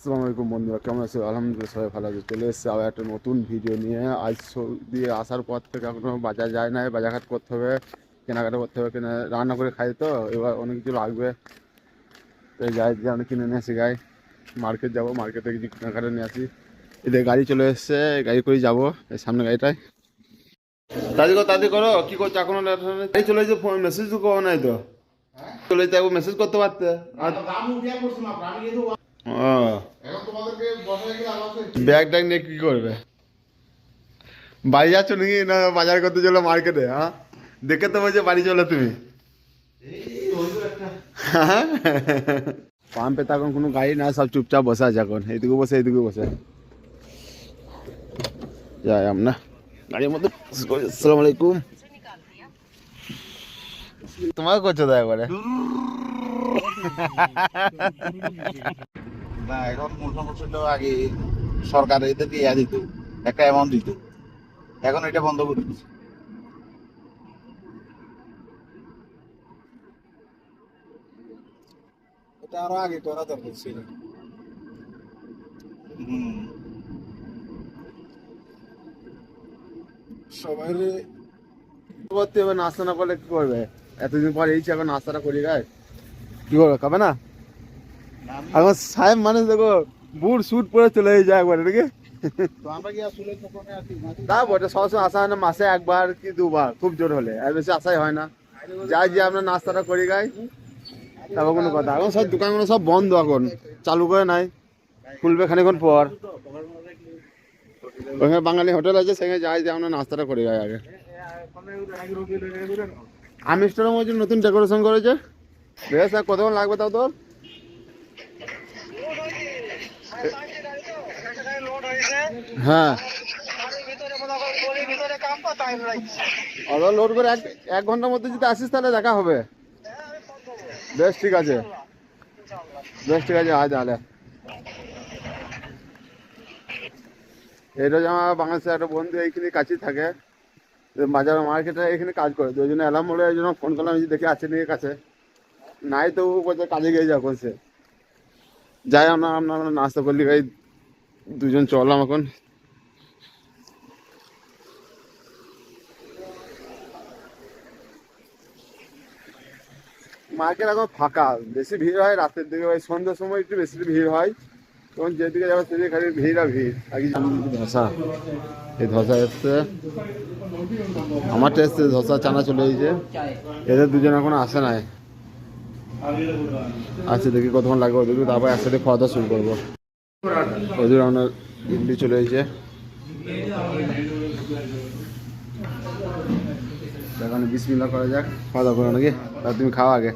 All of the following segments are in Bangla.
আসসালামু আলাইকুম বন্ধুরা কেমন আছে? আলহামদুলিল্লাহ সবাই ভালো আছে চলে এসেছে আবার একটা নতুন ভিডিও নিয়ে। আজ দিয়ে আসার পর থেকে এখনও বাজার যায় না বাজারঘাট করতে হবে কেনাকাটা করতে হবে কেনা রান্না করে খাই তো এবার অনেক কিছু লাগবে। তো যাই যে আমি কিনে নিয়ে আসি গাই মার্কেট যাব মার্কেটে কিছু কেনাকাটা নিয়ে আসি। এদের গাড়ি চলে এসছে গাড়ি করেই যাব এই সামনে গাড়িটায়। তাদের করো তাদের করো কি করছ? এখনও গাড়ি চলে এসে ফোন মেসেজ তো করো নাই তো। চলে যেতে মেসেজ করতে পারতে। আর ব্যাগ ট্যাগ নিয়ে কি করবে? বাড়ি যাচ্ছ নাকি না বাজার করতে চলো মার্কেটে হ্যাঁ? দেখে তো বলছে বাড়ি চলো তুমি। পাম্পে তো এখন কোনো গাড়ি না সব চুপচাপ বসে আছে এখন। এইদিকে বসে এইদিকে বসে। যাই আমরা গাড়ির মধ্যে। আসসালামু আলাইকুম। তোমাকে করছ তো একবারে না এখন মূল সমস্যা হলো আগে সরকার এদেরকে ইয়া দিত একটা অ্যামাউন্ট দিত। এখন এটা বন্ধ করে দিচ্ছে। এটা আরও আগে করা দরকার ছিল। সবাই করতে হবে নাস্তা না করলে কি করবে? এতদিন পর এই এখন নাস্তাটা করি গায়ে কি করবে? খাবে না? এখন সাহেব মানুষ দেখো বুট স্যুট পরে চলে যায় একবারে নাকি? তো বটে সবসময় আসা হয় না মাসে একবার কি দুবার খুব জোর হলে আর বেশি আসাই হয় না। যাই যে আমরা নাস্তাটা করি গাই। তারপর কোনো কথা এখন সব দোকানগুলো সব বন্ধ এখন চালু করে নাই খুলবে খানিক্ষণ পর। ওখানে বাঙালি হোটেল আছে সেখানে যাই যে আমরা নাস্তাটা করি গাই আগে। আমি স্টোরের মধ্যে নতুন ডেকোরেশন করেছে। বেশ কতক্ষণ লাগবে তাও তোর? হ্যাঁ। লোড করে এক এক ঘণ্টার মধ্যে যদি আসিস তাহলে দেখা হবে। বেশ, ঠিক আছে। বেশ, ঠিক আছে, আয় তাহলে। এটা যে আমার বাংলাদেশের একটা বন্ধু এইখানে কাছেই থাকে। বাজার মার্কেটে এখানে কাজ করে। তো ওই জন্য অ্যালার্ম বলে ওই জন্য ফোন করলাম যে দেখে আছে নিয়ে কাছে। নাই তো ও কাজে গিয়ে যাও সে যাই আমরা আমরা নাস্তা করলি ভাই। দুজন চললাম এখন। মার্কেট এখন ফাঁকা। বেশি ভিড় হয় রাতের দিকে ওই সন্ধ্যার সময় একটু বেশি ভিড় হয়। তখন যেদিকে যাবে সেদিকে খালি ভিড় আর ভিড়। আগে ধসা। এই ধসা এসছে। আমারটা এসছে ধসা চানা চলে এসেছে। এদের দুজন এখন আসে নাই। আচ্ছা দেখি কতক্ষণ লাগবে। ওদেরকে তারপর একসাথে খাওয়া দাওয়া শুরু করব। ওদের আমরা ইডলি চলে এসেছে। এখন বিসমিল্লা করা যাক। খাওয়া দাওয়া করো নাকি? তাহলে তুমি খাও আগে।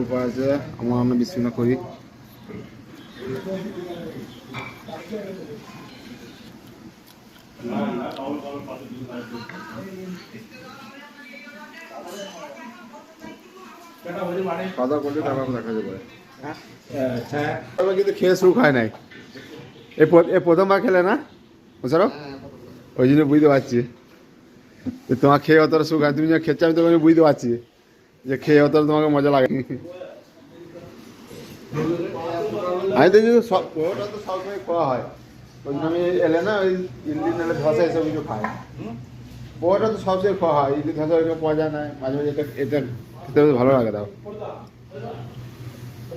উপর আছে, আমার আমরা বিসমিল্লা করি। খাওয়া করলে তারপর দেখা যাবে কিন্তু খেয়ে সুখ হয় নাই। এ প্রথমবার খেলে না? বুঝলো ওই জন্য বুঝতে পারছি। তোমার খেয়ে অতটা সুখ হয় তুমি যখন খেয়েছো আমি তোমাকে বুঝতে পারছি যে খেয়ে অতটা তোমাকে মজা লাগে। আমি তো যে সব পোহাটা তো সবসময় খাওয়া হয়। ওই জন্য আমি এলে না ওই ইডলি নাহলে ধসা এসব কিছু খাই। পোহাটা তো সবসময় খাওয়া হয়। ইডলি ধসা ওইরকম পাওয়া যায় না। মাঝে মাঝে এটা এটা খেতে ভালো লাগে তাও।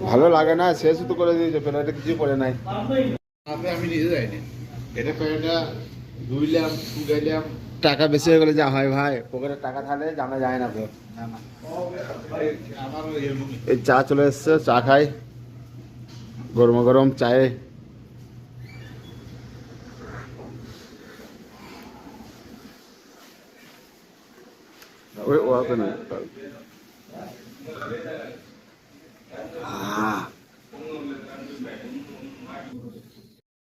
ভালো লাগে না শেষ তো করে দিয়েছে কিছু করে নাই। আমি নিজে যাইনি। এটা ধুইলাম শুকাইলাম টাকা বেশি হয়ে গেলে যা হয় ভাই পকেটে টাকা থাকলে জানা যায় না তো। এই চা চলে এসছে চা খাই। গরম গরম চায়ে। ওই ও হাতে না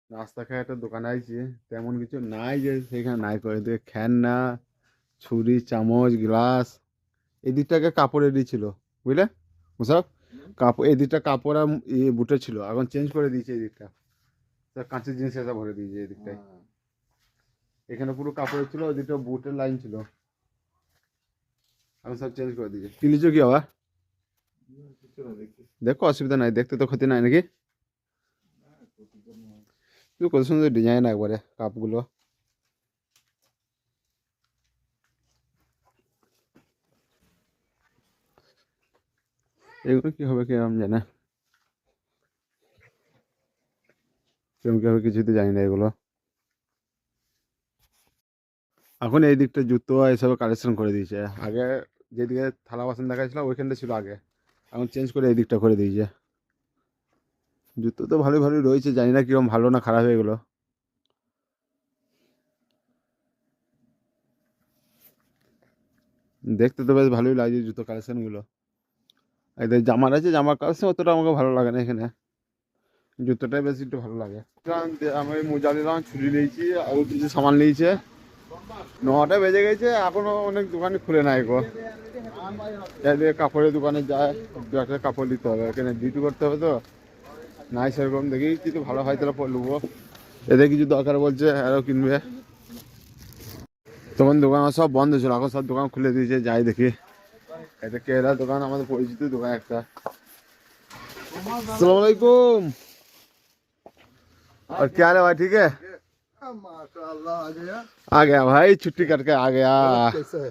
নাস্তা খাই একটা দোকান আইছি, তেমন কিছু নাই যে সেখানে নাই করে। দিয়ে খেলনা, ছুরি, চামচ, গ্লাস এদিকটাকে কাপড় এডি ছিল, বুঝলে? মুসাফ? কাপড় এদিকটা কাপড় আর বুটে ছিল, এখন চেঞ্জ করে দিয়েছে এদিকটা কাঁচের জিনিস এসব ভরে দিয়েছে এদিকটায় এখানে পুরো কাপড়ের ছিল ওদিকটা বুটের লাইন ছিল। এখন সব চেঞ্জ করে দিয়েছে। কি লিচু কি আবার দেখো, অসুবিধা নাই, দেখতে তো ক্ষতি নাই নাকি? কত সুন্দর ডিজাইন একবারে, কাপগুলো। এগুলো কি হবে কে আমি জানে কেমন কি হবে কিছুতে জানি না এগুলো। এখন এই দিকটা জুতো এসব কালেকশন করে দিয়েছে। আগে যেদিকে থালা বাসন দেখাচ্ছিল ওইখানটা ছিল আগে। এখন চেঞ্জ করে এই দিকটা করে দিয়েছে জুতো তো ভালোই ভালোই রয়েছে, জানি না কীরকম ভালো না খারাপ হয়ে গেলো দেখতে তো বেশ ভালোই লাগছে জুতো কালেকশনগুলো এদের জামার আছে, জামার কালেকশন অতটা আমাকে ভালো লাগে না এখানে। জুতোটাই বেশি একটু ভালো লাগে। আমি মোজা নিলাম ছুরি নিয়েছি আর কিছু সামান নিয়েছে। নটা বেজে গেছে, এখনও অনেক দোকানে খুলে নাই গো। চাইলে কাপড়ের দোকানে যায় দু একটা কাপড় নিতে হবে এখানে ডিউটি করতে হবে তো নাই সেরকম দেখি কিছু ভালো হয় তাহলে পরে নেবো এদের কিছু দরকার বলছে আরও কিনবে তখন দোকান সব বন্ধ ছিল এখন সব দোকান খুলে দিয়েছে যাই দেখি এটা কেরালা দোকান আমাদের পরিচিত দোকান একটা अस्सलाम वालेकुम और क्या हाल है भाई ठीक है माशाल्लाह आ गया आ गया भाई छुट्टी करके आ गया कैसा है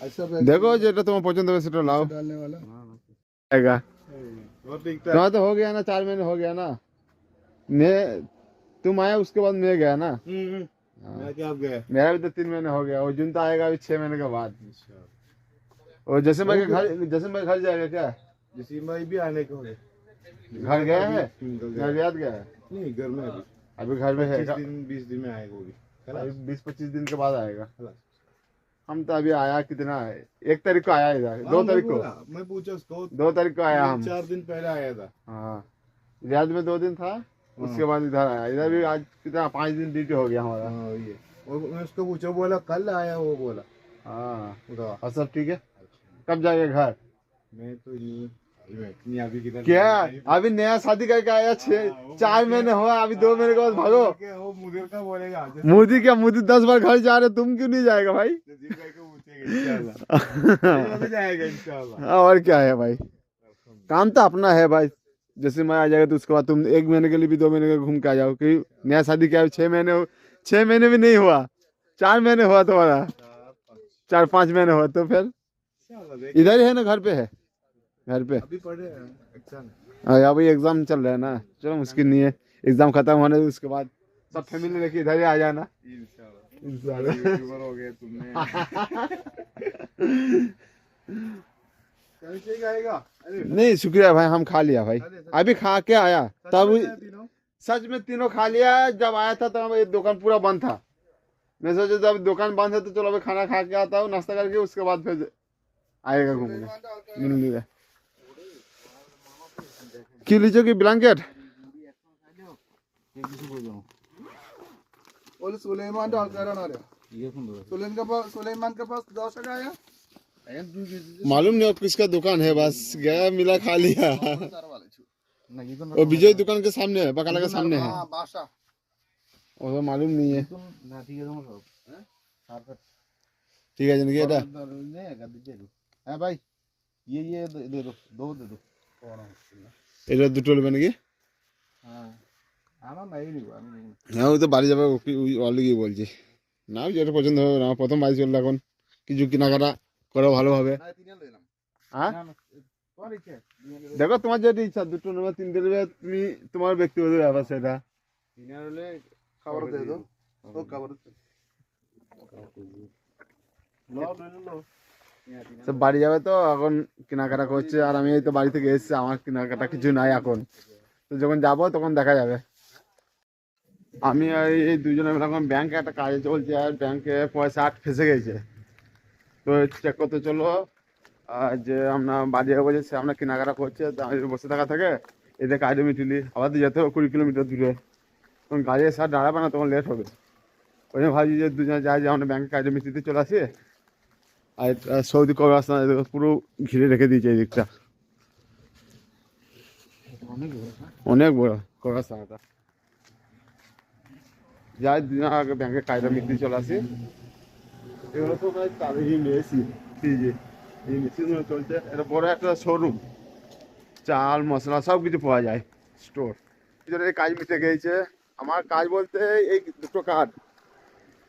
ऐसा बैग देखो যেটা তোমার পছন্দ হবে সেটা লাও डालने वाला आएगा तुम्हारा तो हो गया ना चार महीने हो गया ना मैं तुम आया उसके बाद मैं गया ना हाँ। क्या आप गया मेरा भी तो तीन महीने हो गया और जून तो आएगा अभी छह महीने के बाद और जैसे मैं घर जैसे मैं घर जाएगा क्या जिसी में भी आने को है घर गया है निकल घर रियाद गया है नहीं घर में अभी घर में है दिन बीस दिन में आएगा वो अभी बीस पच्चीस दिन के बाद आएगा। हम तो अभी आया कितना है? एक तारीख को आया इधर। दो हाँ, तारीख को? मैं पूछा उसको दो तारीख को आया हम। चार दिन पहले आया था। हाँ। रियाद में दो दिन था? उसके बाद इधर आया। इधर भी आज कितना पाँच दिन ड्यूटी हो गया हमारा। हाँ ये मैं उसको पूछा बोला कल आया वो बोला। हाँ। और सब ठीक है? कब जाएगा घर? मैं तो क्या? अभी नया शादी करके आया छह चार महीने हुआ अभी दो महीने के बाद भागो। क्या मुदिर का बोलेगा? मोदी क्या मोदी दस बार घर जा रहे तुम क्यों नहीं जाएगा भाई? हाँ, और क्या है भाई? काम तो अपना है भाई। जैसे मैं आ जाएगा तो उसके बाद तुम एक महीने के लिए भी दो महीने के घूम के आ जाओ कि नया शादी क्या है छह महीने हो छह महीने भी नहीं हुआ। चार महीने हुआ तुम्हारा। चार पाँच। महीने हुआ तो फिर? इधर ही है ना घर पे है? घर पे। अभी पढ़े एग्ज़ाम हाँ यार भाई एग्ज़ाम चल रहा है ना। चलो मुश्किल नहीं है। एग्ज़ाम खत्म होने उसके बाद सब फैमिली लेके इधर ही आ जाना। यूट्यूबर हो गए तुमने। आएगा? नहीं शुक्रिया भाई हम खा लिया भाई। अभी खा के आया। तब सच में तीनों खा लिया। जब आया था तब ये दुकान पूरा बंद था। मैं सोचा जब दुकान बंद है तो चलो अभी खाना खा के आता हूँ नाश्ता करके उसके बाद फिर आएगा घूमने। मिल लिया की लीजिए की ब्लैंकेट बोले सुलेमान डाल कर ना रे ये सुन दो सुलेमान के पास सुलेमान के पास दस टका आया मालूम नहीं अब किसका दुकान है बस गया मिला खा लिया না কি কোন वो विजय दुकान के सामने है बकाला के सामने है हाँ बादशाह वो तो मालूम नहीं है না ঠিক আছে আমার সব ठीक है जिनकी এটা নে গাদি দে দো হ্যাঁ ভাই ये ये दे दे दो दो दे दो এটা দুটো নেবে নাকি? হ্যাঁ হ্যাঁ ওই তো বাড়ি যাবে অলরেডি বলছি। না যেটা পছন্দ হবে না প্রথম বাড়ি চলল এখন। কিছু কেনাকাটা করো ভালোভাবে হ্যাঁ দেখো তোমার যেটা ইচ্ছা দুটো নেবে তিনটে নেবে তুমি তোমার ব্যক্তিগত ব্যাপার সেটা। খাবার দিয়ে দাও খাবার সব বাড়ি যাবে তো, এখন কেনাকাটা করছে, আর আমি এই তো বাড়ি থেকে এসেছি, আমার কেনাকাটা কিছু নাই এখন। তো যখন যাব, তখন দেখা যাবে। আমি এই দুজনে এখন ব্যাংকে একটা কাজে চলছে, আর ব্যাংকে পয়সা আট ফেসে গেছে। তো চেক করতে চলো যে আমরা বাড়ি যাব যে সে আমরা কেনাকাটা করছে বসে থাকা থাকে এদের কাজে মিটিলি আবার তো যেতে কুড়ি কিলোমিটার দূরে। তখন গাড়ি এসে আর দাঁড়াবে না, তখন লেট হবে। ওই জন্য ভাবছি যে দুজনে যাই, যে আমরা ব্যাংকে কাজে মিটিতে চলে আসি। আর সৌদি কবে আসতে পুরো ঘিরে রেখে দিয়েছে এই দিকটা। অনেক বড় কবরস্থানটা যাই, দিন আগে ব্যাংকে কায়দা মিত্রি চলে আসি। এগুলো তো ভাই তাদের এসি ফ্রিজে এই মেশিনগুলো চলছে। এটা বড় একটা শোরুম চাল, মশলা সব কিছু পাওয়া যায় স্টোর এই কাজ মিটে গিয়েছে আমার কাজ বলতে এই দুটো কার্ড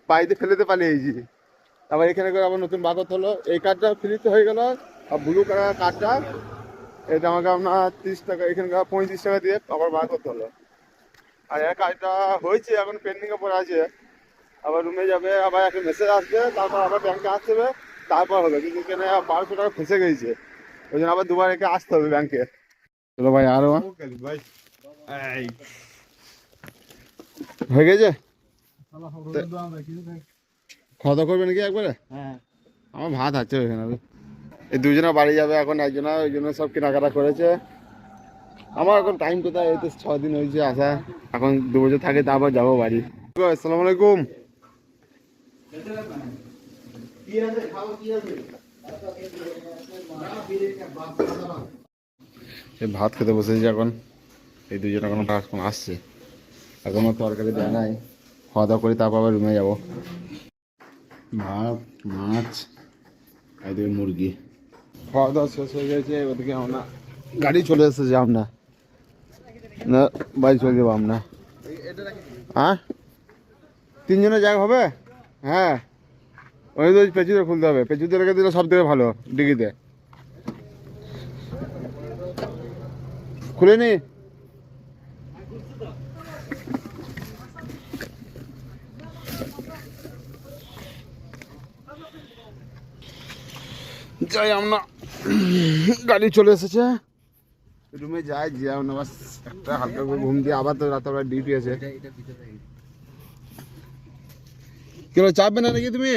বাড়িতে ফেলেতে পালিয়েছি তারপর এখানে করে আবার নতুন বাগত হলো। এই কার্ডটা ফ্রিতে হয়ে গেল। আর ব্লু কালার কার্ডটা এটা আমাকে আপনার তিরিশ টাকা এখানকার পঁয়ত্রিশ টাকা দিয়ে আবার বার করতে হলো। আর এর কাজটা হয়েছে এখন পেন্ডিংয়ে পড়ে আছে। আবার রুমে যাবে আবার একটা মেসেজ আসবে তারপর আবার ব্যাংকে আসতে হবে তারপর হবে। কিন্তু এখানে বারোশো টাকা ফেসে গেছে। ওই জন্য আবার দুবার একে আসতে হবে ব্যাংকে চলো ভাই আরও হয়ে গেছে? খাওয়া দাওয়া করবে নাকি একবারে? হ্যাঁ। আমার ভাত আছে ওইখানে এই দুজনে বাড়ি যাবে এখন একজনা ওই জন্য সব কেনাকাটা করেছে। আমার এখন টাইম কোথায়? এই তো ছ দিন হয়েছে আসা। এখন দু বছর থাকে তারপর যাব বাড়ি। আসসালামু আলাইকুম। এই ভাত খেতে বসেছি এখন। এই দুজন এখন আসছে। এখনও তরকারি দেয় নাই। খাওয়া দাওয়া করি তারপর আবার রুমে যাব। ভাত মাছ এদিকে মুরগি। খাওয়া দাওয়া শেষ হয়ে গেছে ওদিকে আমরা গাড়ি চলে এসেছে আমরা। না বাড়ি চলে যাব আমরা। হ্যাঁ? তিনজনের জায়গা হবে? হ্যাঁ। ওই তো পেঁচুতে খুলতে হবে। পেঁচুতে রেখে দিলে সব থেকে ভালো ডিগিতে। খুলে নি যাই আমরা। গাড়ি চলে এসেছে। রুমে যাই যে আমরা বাস একটা হালকা করে ঘুম দিয়ে আবার তো রাতের ডিউটি আছে। কেন চাপবে না নাকি তুমি?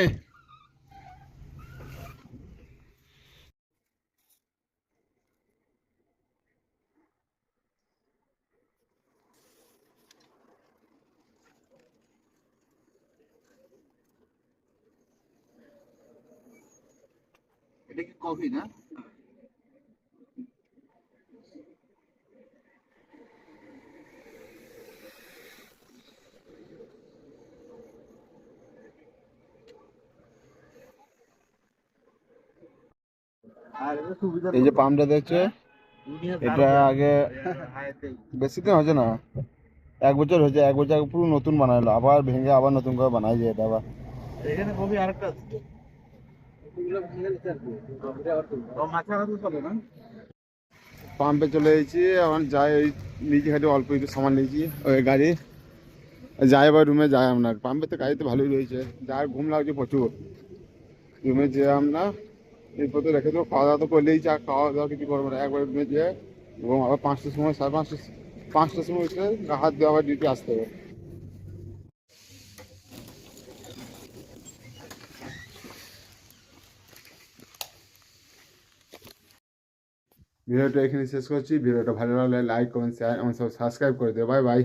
এটা কি কফি না? এই যে পাম্পটা দেখছ এটা আগে বেশি দিন হয়েছে না? এক বছর হয়েছে এক বছর আগে পুরো নতুন বানাইলো আবার ভেঙে আবার নতুন করে বানাই যায় এটা আবার। এখানে কফি আরেকটা পাম্পে চলে এসেছি এখন যাই ওই নিজে খালি অল্প একটু সামান নিয়েছি ওই গাড়ি। যাই এবার রুমে যাই আপনার পাম্পে তো গাড়িতে ভালোই রয়েছে। যার ঘুম লাগছে প্রচুর। রুমে যেয়ে আমরা এরপর তো রেখে দেবো খাওয়া দাওয়া তো করলেই চা খাওয়া দাওয়া কিছু করব না। একবার রুমে যেয়ে এবং আবার পাঁচটার সময় সাড়ে পাঁচটা পাঁচটার সময় উঠে গা হাত দিয়ে আবার ডিউটি আসতে হবে। ভিডিওটা এখানে শেষ করছি। ভিডিওটা ভালো লাগলে লাইক কমেন্ট শেয়ার এবং সব সাবস্ক্রাইব করে দেবে বাই বাই